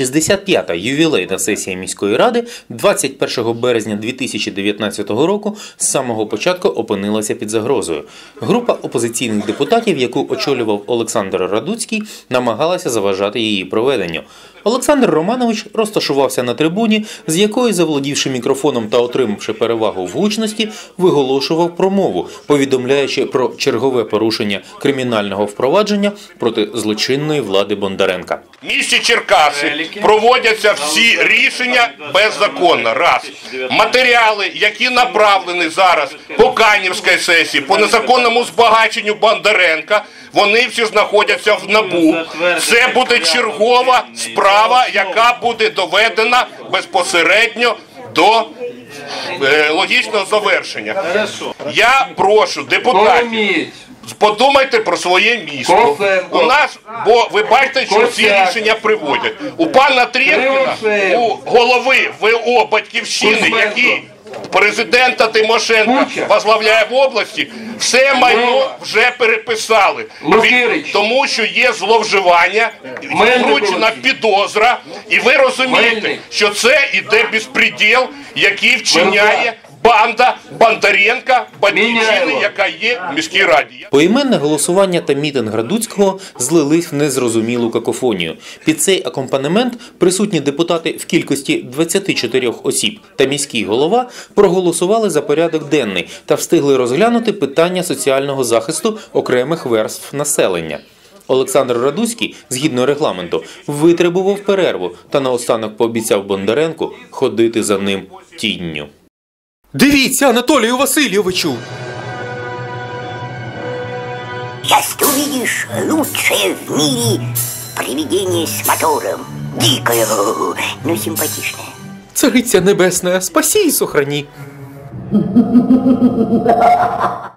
65-та ювілейна сесія міської ради 21 березня 2019 року з самого початку опинилася під загрозою. Група опозиційних депутатів, яку очолював Олександр Радуцький, намагалася заважати її проведенню. Олександр Романович розташувався на трибуні, з якої, заволодівши мікрофоном та отримавши перевагу в гучності, виголошував промову, повідомляючи про чергове порушення кримінального впровадження проти злочинної влади Бондаренка. Місті Черкаси проводяться всі рішення беззаконно. Раз. Матеріали, які направлені зараз по Канівській сесії, по незаконному збагаченню Бондаренка, вони всі знаходяться в НАБУ. Це буде чергова справа, яка буде доведена безпосередньо до е, логічного завершення. Я прошу депутатів. Подумайте про своє місто. У нас, бо ви бачите, що ці рішення приводять. У пана Трєпкіна, у голови ВО Батьківщини, який президента Тимошенка возглавляє в області, все майно вже переписали. Від- Тому що є зловживання, вручена підозра, і ви розумієте, що це іде безпреділ, який вчиняє банда Бондаренка, Батьківщини, яка є в міській раді. Поіменне голосування та мітинг Радуцького злились в незрозумілу какофонію. Під цей акомпанемент присутні депутати в кількості 24 осіб та міський голова проголосували за порядок денний та встигли розглянути питання соціального захисту окремих верств населення. Олександр Радуцький, згідно регламенту, витребував перерву та наостанок пообіцяв Бондаренку ходити за ним тінню. Дивіться, Анатолію Васильовичу! Сейчас ты увидишь лучшее в мире привидение с мотором. Дикое, но симпатичное. Цариця Небесна, спаси і сохрані.